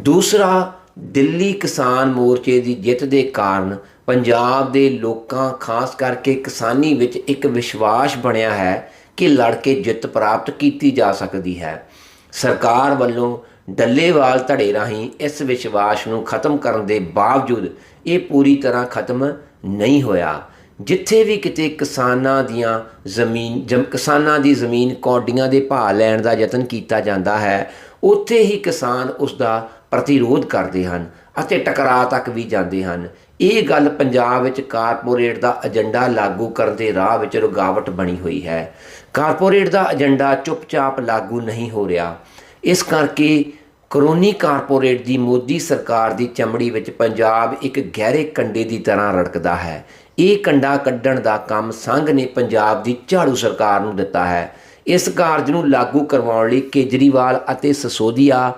ਦੂਸਰਾ, ਦਿੱਲੀ ਕਿਸਾਨ ਮੋਰਚੇ ਦੀ ਜਿੱਤ ਦੇ ਕਾਰਨ ਪੰਜਾਬ ਦੇ ਲੋਕਾਂ, ਖਾਸ ਕਰਕੇ ਕਿਸਾਨੀ ਵਿੱਚ ਇੱਕ ਵਿਸ਼ਵਾਸ ਬਣਿਆ ਹੈ ਕਿ ਲੜ ਕੇ ਜਿੱਤ ਪ੍ਰਾਪਤ ਕੀਤੀ ਜਾ ਸਕਦੀ ਹੈ। ਸਰਕਾਰ ਵੱਲੋਂ ਡੱਲੇਵਾਲ ਧੜੇ ਰਾਹੀਂ ਇਸ ਵਿਸ਼ਵਾਸ ਨੂੰ ਖਤਮ ਕਰਨ ਦੇ ਬਾਵਜੂਦ ਇਹ ਪੂਰੀ ਤਰ੍ਹਾਂ ਖਤਮ ਨਹੀਂ ਹੋਇਆ। ਜਿੱਥੇ ਵੀ ਕਿਤੇ ਕਿਸਾਨਾਂ ਦੀਆਂ ਜ਼ਮੀਨ, ਜਮ, ਕਿਸਾਨਾਂ ਦੀ ਜ਼ਮੀਨ ਕੌਡੀਆਂ ਦੇ ਭਾਅ ਲੈਣ ਦਾ ਯਤਨ ਕੀਤਾ ਜਾਂਦਾ ਹੈ, ਉੱਥੇ ਹੀ ਕਿਸਾਨ ਉਸ ਦਾ ਪ੍ਰਤੀਰੋਧ ਕਰਦੇ ਹਨ ਅਤੇ ਟਕਰਾਅ ਤੱਕ ਵੀ ਜਾਂਦੇ ਹਨ। ਇਹ ਗੱਲ ਪੰਜਾਬ ਵਿੱਚ ਕਾਰਪੋਰੇਟ ਦਾ ਏਜੰਡਾ ਲਾਗੂ ਕਰਨ ਦੇ ਰਾਹ ਵਿੱਚ ਰੁਕਾਵਟ ਬਣੀ ਹੋਈ ਹੈ। ਕਾਰਪੋਰੇਟ ਦਾ ਏਜੰਡਾ ਚੁੱਪਚਾਪ ਲਾਗੂ ਨਹੀਂ ਹੋ ਰਿਹਾ। ਇਸ ਕਰਕੇ ਕਰੋਨੀ ਕਾਰਪੋਰੇਟ ਦੀ ਮੋਦੀ ਸਰਕਾਰ ਦੀ ਚਮੜੀ ਵਿੱਚ ਪੰਜਾਬ ਇੱਕ ਗਹਿਰੇ ਕੰਡੇ ਦੀ ਤਰ੍ਹਾਂ ਰੜਕਦਾ ਹੈ। ਇਹ ਕੰਡਾ ਕੱਢਣ ਦਾ ਕੰਮ ਸੰਘ ਨੇ ਪੰਜਾਬ ਦੀ ਝਾੜੂ ਸਰਕਾਰ ਨੂੰ ਦਿੱਤਾ ਹੈ। ਇਸ ਕਾਰਜ ਨੂੰ ਲਾਗੂ ਕਰਵਾਉਣ ਲਈ ਕੇਜਰੀਵਾਲ ਅਤੇ ਸਸੋਦੀਆ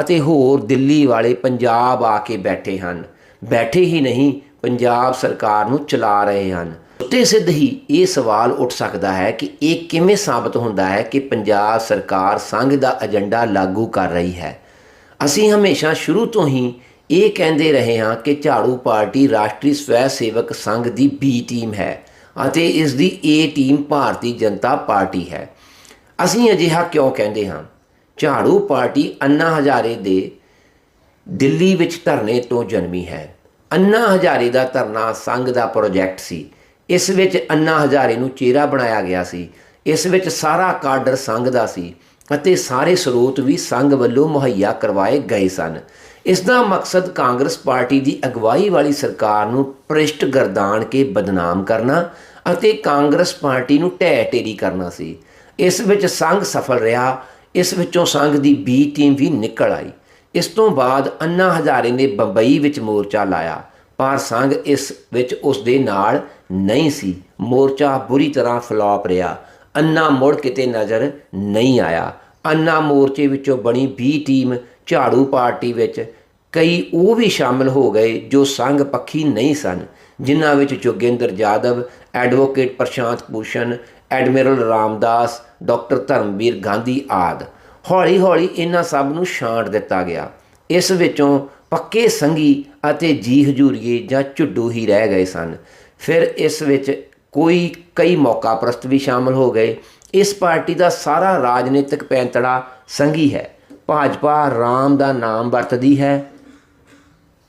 ਅਤੇ ਹੋਰ ਦਿੱਲੀ ਵਾਲੇ ਪੰਜਾਬ ਆ ਕੇ ਬੈਠੇ ਹਨ। ਬੈਠੇ ਹੀ ਨਹੀਂ, ਪੰਜਾਬ ਸਰਕਾਰ ਨੂੰ ਚਲਾ ਰਹੇ ਹਨ। ਉੱਤੇ ਸਿੱਧ ਹੀ ਇਹ ਸਵਾਲ ਉੱਠ ਸਕਦਾ ਹੈ ਕਿ ਇਹ ਕਿਵੇਂ ਸਾਬਤ ਹੁੰਦਾ ਹੈ ਕਿ ਪੰਜਾਬ ਸਰਕਾਰ ਸੰਘ ਦਾ ਏਜੰਡਾ ਲਾਗੂ ਕਰ ਰਹੀ ਹੈ। ਅਸੀਂ ਹਮੇਸ਼ਾ ਸ਼ੁਰੂ ਤੋਂ ਹੀ ਇਹ ਕਹਿੰਦੇ ਰਹੇ ਹਾਂ ਕਿ ਝਾੜੂ ਪਾਰਟੀ ਰਾਸ਼ਟਰੀ ਸਵੈ ਸੇਵਕ ਸੰਘ ਦੀ ਬੀ ਟੀਮ ਹੈ ਅਤੇ ਇਸ ਦੀ ਏ ਟੀਮ ਭਾਰਤੀ ਜਨਤਾ ਪਾਰਟੀ ਹੈ। ਅਸੀਂ ਅਜਿਹਾ ਕਿਉਂ ਕਹਿੰਦੇ ਹਾਂ? ਝਾੜੂ ਪਾਰਟੀ ਅੰਨਾ ਹਜ਼ਾਰੇ ਦੇ ਦਿੱਲੀ ਵਿੱਚ ਧਰਨੇ ਤੋਂ ਜਨਮੀ ਹੈ। ਅੰਨਾ ਹਜ਼ਾਰੇ ਦਾ ਧਰਨਾ ਸੰਘ ਦਾ ਪ੍ਰੋਜੈਕਟ ਸੀ। ਇਸ ਵਿੱਚ ਅੰਨਾ ਹਜ਼ਾਰੇ ਨੂੰ ਚਿਹਰਾ ਬਣਾਇਆ ਗਿਆ ਸੀ। ਇਸ ਵਿੱਚ ਸਾਰਾ ਕਾਡਰ ਸੰਘ ਦਾ ਸੀ ਅਤੇ ਸਾਰੇ ਸਰੋਤ ਵੀ ਸੰਘ ਵੱਲੋਂ ਮੁਹੱਈਆ ਕਰਵਾਏ ਗਏ ਸਨ। ਇਸ ਦਾ ਮਕਸਦ ਕਾਂਗਰਸ ਪਾਰਟੀ ਦੀ ਅਗਵਾਈ ਵਾਲੀ ਸਰਕਾਰ ਨੂੰ ਭ੍ਰਿਸ਼ਟ ਗਰਦਾਨ ਕੇ ਬਦਨਾਮ ਕਰਨਾ ਅਤੇ ਕਾਂਗਰਸ ਪਾਰਟੀ ਨੂੰ ਢਹਿ ਢੇਰੀ ਕਰਨਾ ਸੀ। ਇਸ ਵਿੱਚ ਸੰਘ ਸਫਲ ਰਿਹਾ। ਇਸ ਵਿੱਚੋਂ ਸੰਘ ਦੀ ਬੀ ਟੀਮ ਵੀ ਨਿਕਲ ਆਈ। ਇਸ ਤੋਂ ਬਾਅਦ ਅੰਨਾ ਹਜ਼ਾਰੇ ਨੇ ਬੰਬਈ ਵਿੱਚ ਮੋਰਚਾ ਲਾਇਆ। ਪਰ ਸੰਘ ਇਸ ਵਿੱਚ ਉਸ ਦੇ ਨਾਲ ਨਹੀਂ ਸੀ। ਮੋਰਚਾ ਬੁਰੀ ਤਰ੍ਹਾਂ ਫਲਾਪ ਰਿਹਾ। ਅੰਨਾ ਮੁੜ ਕਿਤੇ ਨਜ਼ਰ ਨਹੀਂ ਆਇਆ। ਅੰਨਾ ਮੋਰਚੇ ਵਿੱਚੋਂ ਬਣੀ ਬੀ ਟੀਮ ਝਾੜੂ ਪਾਰਟੀ ਵਿੱਚ ਕਈ ਉਹ ਵੀ ਸ਼ਾਮਲ ਹੋ ਗਏ ਜੋ ਸੰਘ ਪੱਖੀ ਨਹੀਂ ਸਨ, ਜਿਨ੍ਹਾਂ ਵਿੱਚ Joginder Yadav, advocate Prashant Bhushan, admiral Ramdas, doctor Dharamvir Gandhi ਆਦ। ਹੌਲੀ ਹੌਲੀ ਇਹਨਾਂ ਸਭ ਨੂੰ ਛਾਂਟ ਦਿੱਤਾ ਗਿਆ। ਇਸ ਵਿੱਚੋਂ ਪੱਕੇ ਸੰਗੀ ਅਤੇ ਜੀ ਹਜੂਰੀਏ ਜਾਂ ਝੁੱਡੂ ਹੀ ਰਹਿ ਗਏ ਸਨ। ਫਿਰ ਇਸ ਵਿੱਚ ਕੋਈ ਕਈ ਮੌਕਾ ਪ੍ਰਸਤ ਵੀ ਸ਼ਾਮਲ ਹੋ ਗਏ। ਇਸ ਪਾਰਟੀ ਦਾ ਸਾਰਾ ਰਾਜਨੀਤਿਕ ਪੈਂਤੜਾ ਸੰਘੀ ਹੈ। ਭਾਜਪਾ ਰਾਮ ਦਾ ਨਾਮ ਵਰਤਦੀ ਹੈ।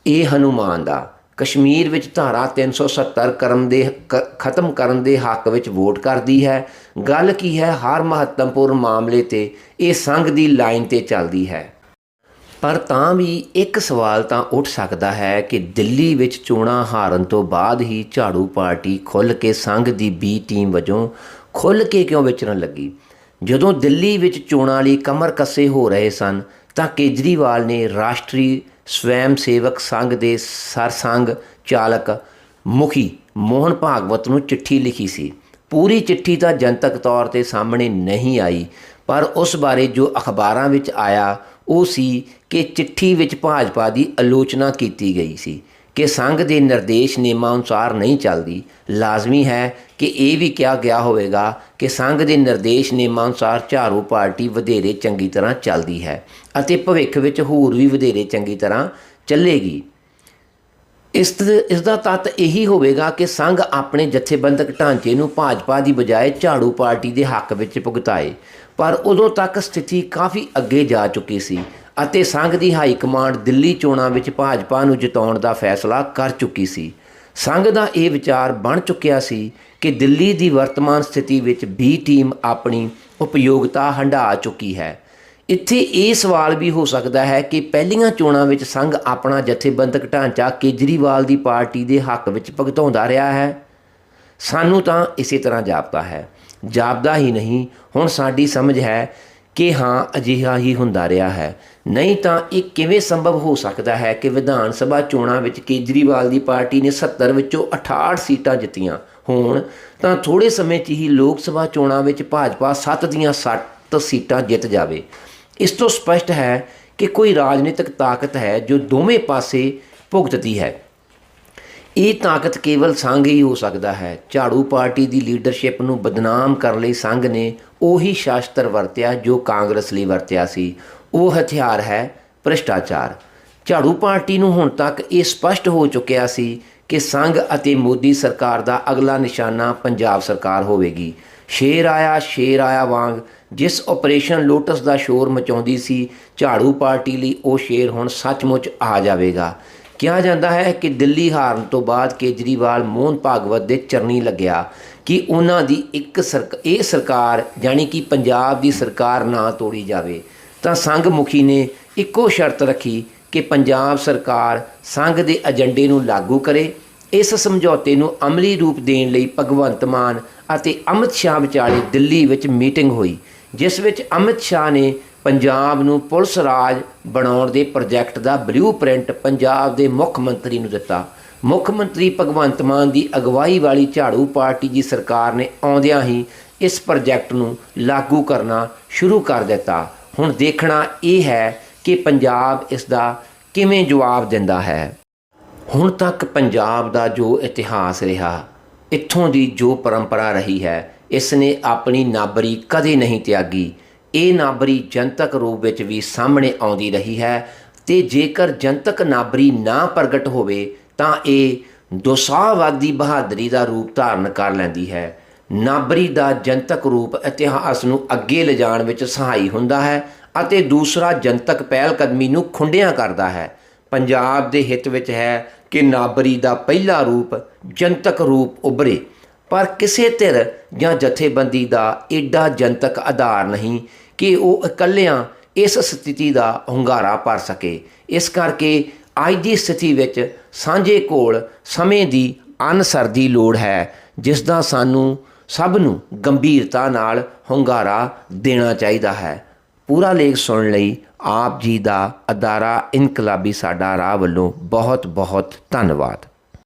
ਇਹ ਹਨੂਮਾਨ ਦਾ। ਕਸ਼ਮੀਰ ਵਿੱਚ ਧਾਰਾ 370 ਕਰਨ ਦੇ ਕ- ਖਤਮ ਕਰਨ ਦੇ ਹੱਕ ਵਿੱਚ ਵੋਟ ਕਰਦੀ ਹੈ। ਗੱਲ ਕੀ ਹੈ? ਹਰ ਮਹੱਤਵਪੂਰਨ ਮਾਮਲੇ ਤੇ ਇਹ ਸੰਘ ਦੀ ਲਾਈਨ ਤੇ ਚੱਲਦੀ ਹੈ। ਪਰ ਤਾਂ ਵੀ ਇੱਕ ਸਵਾਲ ਤਾਂ ਉੱਠ ਸਕਦਾ ਹੈ ਕਿ ਦਿੱਲੀ ਵਿੱਚ ਚੋਣਾਂ ਹਾਰਨ ਤੋਂ ਬਾਅਦ ਹੀ ਝਾੜੂ ਪਾਰਟੀ ਖੁੱਲ੍ਹ ਕੇ ਸੰਘ ਦੀ ਬੀ ਟੀਮ ਵਜੋਂ ਖੁੱਲ੍ਹ ਕੇ ਕਿਉਂ ਵਿਚਰਨ ਲੱਗੀ? ਜਦੋਂ ਦਿੱਲੀ ਵਿੱਚ ਚੋਣਾਂ ਲਈ ਕਮਰ ਕੱਸੇ ਹੋ ਰਹੇ ਸਨ, ਤਾਂ ਕੇਜਰੀਵਾਲ ਨੇ ਰਾਸ਼ਟਰੀ ਸਵੈਮ ਸੇਵਕ ਸੰਘ ਦੇ ਸਰਸੰਘ ਚਾਲਕ ਮੁਖੀ ਮੋਹਨ ਭਾਗਵਤ ਨੂੰ ਚਿੱਠੀ ਲਿਖੀ ਸੀ। ਪੂਰੀ ਚਿੱਠੀ ਤਾਂ ਜਨਤਕ ਤੌਰ ਤੇ ਸਾਹਮਣੇ ਨਹੀਂ ਆਈ, ਪਰ ਉਸ ਬਾਰੇ ਜੋ ਅਖਬਾਰਾਂ ਵਿੱਚ ਆਇਆ, ਉਹ ਸੀ ਕਿ ਚਿੱਠੀ ਵਿੱਚ ਭਾਜਪਾ ਦੀ ਆਲੋਚਨਾ ਕੀਤੀ ਗਈ ਸੀ। ਕਿ ਸੰਘ ਦੇ ਨਿਰਦੇਸ਼ ਨਿਯਮਾਂ ਅਨੁਸਾਰ ਨਹੀਂ ਚੱਲਦੀ। ਲਾਜ਼ਮੀ ਹੈ ਕਿ ਇਹ ਵੀ ਕਿਹਾ ਗਿਆ ਹੋਵੇਗਾ ਕਿ ਸੰਘ ਦੇ ਨਿਰਦੇਸ਼ ਨਿਯਮਾਂ ਅਨੁਸਾਰ ਝਾੜੂ ਪਾਰਟੀ ਵਧੇਰੇ ਚੰਗੀ ਤਰ੍ਹਾਂ ਚੱਲਦੀ ਹੈ ਅਤੇ ਭਵਿੱਖ ਵਿੱਚ ਹੋਰ ਵੀ ਵਧੇਰੇ ਚੰਗੀ ਤਰ੍ਹਾਂ ਚੱਲੇਗੀ। ਇਸ ਇਸ ਦਾ ਤੱਤ ਇਹੀ ਹੋਵੇਗਾ ਕਿ ਸੰਘ ਆਪਣੇ ਜਥੇਬੰਦਕ ਢਾਂਚੇ ਨੂੰ ਭਾਜਪਾ ਦੀ ਬਜਾਏ ਝਾੜੂ ਪਾਰਟੀ ਦੇ ਹੱਕ ਵਿੱਚ ਭੁਗਤਾਏ। ਪਰ ਉਦੋਂ ਤੱਕ ਸਥਿਤੀ ਕਾਫੀ ਅੱਗੇ ਜਾ ਚੁੱਕੀ ਸੀ। ਅਤੇ ਸੰਘ ਦੀ ਹਾਈ ਕਮਾਂਡ ਦਿੱਲੀ ਚੋਣਾਂ ਵਿੱਚ ਭਾਜਪਾ ਨੂੰ ਜਿਤਾਉਣ ਦਾ ਫੈਸਲਾ ਕਰ ਚੁੱਕੀ ਸੀ। ਸੰਘ ਦਾ ਇਹ ਵਿਚਾਰ ਬਣ ਚੁੱਕਿਆ ਸੀ ਕਿ ਦਿੱਲੀ ਦੀ ਵਰਤਮਾਨ ਸਥਿਤੀ ਵਿੱਚ ਬੀ ਟੀਮ ਆਪਣੀ ਉਪਯੋਗਤਾ ਹੰਢਾ ਚੁੱਕੀ ਹੈ। ਇੱਥੇ ਇਹ ਸਵਾਲ ਵੀ ਹੋ ਸਕਦਾ ਹੈ ਕਿ ਪਹਿਲੀਆਂ ਚੋਣਾਂ ਵਿੱਚ ਸੰਘ ਆਪਣਾ ਜਥੇਬੰਦਕ ਢਾਂਚਾ ਕੇਜਰੀਵਾਲ ਦੀ ਪਾਰਟੀ ਦੇ ਹੱਕ ਵਿੱਚ ਭਗਤਾਉਂਦਾ ਰਿਹਾ ਹੈ। ਸਾਨੂੰ ਤਾਂ ਇਸੇ ਤਰ੍ਹਾਂ ਜਾਪਦਾ ਹੈ। ਜਾਪਦਾ ਹੀ ਨਹੀਂ। ਹੁਣ ਸਾਡੀ ਸਮਝ ਹੈ ਕਿ ਹਾਂ, ਅਜਿਹਾ ਹੀ ਹੁੰਦਾ ਰਿਹਾ ਹੈ। ਨਹੀਂ ਤਾਂ ਇਹ ਕਿਵੇਂ ਸੰਭਵ ਹੋ ਸਕਦਾ ਹੈ ਕਿ ਵਿਧਾਨ ਸਭਾ ਚੋਣਾਂ ਵਿੱਚ ਕੇਜਰੀਵਾਲ ਦੀ ਪਾਰਟੀ ਨੇ 70 ਵਿੱਚੋਂ 68 ਸੀਟਾਂ ਜਿੱਤੀਆਂ ਹੋਣ, ਤਾਂ ਥੋੜੇ ਸਮੇਂ 'ਚ ਹੀ ਲੋਕ ਸਭਾ ਚੋਣਾਂ ਵਿੱਚ ਭਾਜਪਾ 7 ਦੀਆਂ 7 ਸੀਟਾਂ ਜਿੱਤ ਜਾਵੇ। ਇਸ ਤੋਂ ਸਪਸ਼ਟ ਹੈ ਕਿ ਕੋਈ ਰਾਜਨੀਤਿਕ ਤਾਕਤ ਹੈ ਜੋ ਦੋਵੇਂ ਪਾਸੇ ਭੁਗਤਦੀ ਹੈ। ਇਹ ਤਾਕਤ ਕੇਵਲ ਸੰਘ ਹੀ ਹੋ ਸਕਦਾ ਹੈ। ਝਾੜੂ ਪਾਰਟੀ ਦੀ ਲੀਡਰਸ਼ਿਪ ਨੂੰ ਬਦਨਾਮ ਕਰਨ ਲਈ ਸੰਘ ਨੇ ਉਹੀ ਸ਼ਾਸਤਰ ਵਰਤਿਆ ਜੋ ਕਾਂਗਰਸ ਲਈ ਵਰਤਿਆ ਸੀ। ਉਹ ਹਥਿਆਰ ਹੈ ਭ੍ਰਿਸ਼ਟਾਚਾਰ। ਝਾੜੂ ਪਾਰਟੀ ਨੂੰ ਹੁਣ ਤੱਕ ਇਹ ਸਪਸ਼ਟ ਹੋ ਚੁੱਕਿਆ ਸੀ ਕਿ ਸੰਘ ਅਤੇ ਮੋਦੀ ਸਰਕਾਰ ਦਾ ਅਗਲਾ ਨਿਸ਼ਾਨਾ ਪੰਜਾਬ ਸਰਕਾਰ ਹੋਵੇਗੀ। ਸ਼ੇਰ ਆਇਆ ਸ਼ੇਰ ਆਇਆ ਵਾਂਗ ਜਿਸ ਆਪਰੇਸ਼ਨ ਲੋਟਸ ਦਾ ਸ਼ੋਰ ਮਚਾਉਂਦੀ ਸੀ, ਝਾੜੂ ਪਾਰਟੀ ਲਈ ਉਹ ਸ਼ੇਰ ਹੁਣ ਸੱਚਮੁੱਚ ਆ ਜਾਵੇਗਾ। ਕਿਹਾ ਜਾਂਦਾ ਹੈ ਕਿ ਦਿੱਲੀ ਹਾਰਨ ਤੋਂ ਬਾਅਦ ਕੇਜਰੀਵਾਲ ਮੋਹਨ ਭਾਗਵਤ ਦੇ ਚਰਨੀ ਲੱਗਿਆ। ਕਿ ਉਹਨਾਂ ਦੀ ਇੱਕ ਸਰਕ, ਇਹ ਸਰਕਾਰ ਯਾਨੀ ਕਿ ਪੰਜਾਬ ਦੀ ਸਰਕਾਰ ਨਾ ਤੋੜੀ ਜਾਵੇ। ਤਾਂ ਸੰਘ ਮੁਖੀ ਨੇ ਇੱਕੋ ਸ਼ਰਤ ਰੱਖੀ ਕਿ ਪੰਜਾਬ ਸਰਕਾਰ ਸੰਘ ਦੇ ਏਜੰਡੇ ਨੂੰ ਲਾਗੂ ਕਰੇ। ਇਸ ਸਮਝੌਤੇ ਨੂੰ ਅਮਲੀ ਰੂਪ ਦੇਣ ਲਈ ਭਗਵੰਤ ਮਾਨ ਅਤੇ ਅਮਿਤ ਸ਼ਾਹ ਵਿਚਾਲੇ ਦਿੱਲੀ ਵਿੱਚ ਮੀਟਿੰਗ ਹੋਈ, ਜਿਸ ਵਿੱਚ ਅਮਿਤ ਸ਼ਾਹ ਨੇ ਪੰਜਾਬ ਨੂੰ ਪੁਲਿਸ ਰਾਜ ਬਣਾਉਣ ਦੇ ਪ੍ਰੋਜੈਕਟ ਦਾ ਬਲੂਪ੍ਰਿੰਟ ਪੰਜਾਬ ਦੇ ਮੁੱਖ ਮੰਤਰੀ ਨੂੰ ਦਿੱਤਾ। ਮੁੱਖ ਮੰਤਰੀ ਭਗਵੰਤ ਮਾਨ ਦੀ ਅਗਵਾਈ ਵਾਲੀ ਝਾੜੂ ਪਾਰਟੀ ਦੀ ਸਰਕਾਰ ਨੇ ਆਉਂਦਿਆਂ ਹੀ ਇਸ ਪ੍ਰੋਜੈਕਟ ਨੂੰ ਲਾਗੂ ਕਰਨਾ ਸ਼ੁਰੂ ਕਰ ਦਿੱਤਾ। ਹੁਣ ਦੇਖਣਾ ਇਹ ਹੈ ਕਿ ਪੰਜਾਬ ਇਸ ਦਾ ਕਿਵੇਂ ਜਵਾਬ ਦਿੰਦਾ ਹੈ। ਹੁਣ ਤੱਕ ਪੰਜਾਬ ਦਾ ਜੋ ਇਤਿਹਾਸ ਰਿਹਾ, ਇੱਥੋਂ ਦੀ ਜੋ ਪਰੰਪਰਾ ਰਹੀ ਹੈ, ਇਸ ਨੇ ਆਪਣੀ ਨਾਬਰੀ ਕਦੇ ਨਹੀਂ ਤਿਆਗੀ। ਇਹ ਨਾਬਰੀ ਜਨਤਕ ਰੂਪ ਵਿੱਚ ਵੀ ਸਾਹਮਣੇ ਆਉਂਦੀ ਰਹੀ ਹੈ ਤੇ ਜੇਕਰ ਜਨਤਕ ਨਾਬਰੀ ਨਾ ਪ੍ਰਗਟ ਹੋਵੇ ਤਾਂ ਇਹ ਦੋਸਾਵਾਦੀ ਬਹਾਦਰੀ ਦਾ ਰੂਪ ਧਾਰਨ ਕਰ ਲੈਂਦੀ ਹੈ। ਨਾਬਰੀ ਦਾ ਜਨਤਕ ਰੂਪ ਇਤਿਹਾਸ ਨੂੰ ਅੱਗੇ ਲਿਜਾਣ ਵਿੱਚ ਸਹਾਈ ਹੁੰਦਾ ਹੈ ਅਤੇ ਦੂਸਰਾ ਜਨਤਕ ਪਹਿਲ ਕਦਮੀ ਨੂੰ ਖੁੰਡਿਆਂ ਕਰਦਾ ਹੈ। ਪੰਜਾਬ ਦੇ ਹਿੱਤ ਵਿੱਚ ਹੈ ਕਿ ਨਾਬਰੀ ਦਾ ਪਹਿਲਾ ਰੂਪ ਜਨਤਕ ਰੂਪ ਉਭਰੇ। ਪਰ ਕਿਸੇ ਧਿਰ ਜਾਂ ਜਥੇਬੰਦੀ ਦਾ ਏਡਾ ਜਨਤਕ ਆਧਾਰ ਨਹੀਂ ਕਿ ਉਹ ਇਕੱਲਿਆਂ ਇਸ ਸਥਿਤੀ ਦਾ ਹੁੰਗਾਰਾ ਭਰ ਸਕੇ। ਇਸ ਕਰਕੇ ਅੱਜ ਦੀ ਸਥਿਤੀ ਵਿੱਚ ਸਾਂਝੇ ਕੋਲ ਸਮੇਂ ਦੀ ਅਨਸਰ ਦੀ ਲੋੜ ਹੈ ਜਿਸ ਦਾ ਸਾਨੂੰ ਸਭ ਨੂੰ ਗੰਭੀਰਤਾ ਨਾਲ ਹੁੰਗਾਰਾ ਦੇਣਾ ਚਾਹੀਦਾ ਹੈ। ਪੂਰਾ ਲੇਖ ਸੁਣਨ ਲਈ ਆਪ ਜੀ ਦਾ ਅਦਾਰਾ ਇਨਕਲਾਬੀ ਸਾਡਾ ਰਾਹ ਵੱਲੋਂ ਬਹੁਤ ਬਹੁਤ ਧੰਨਵਾਦ।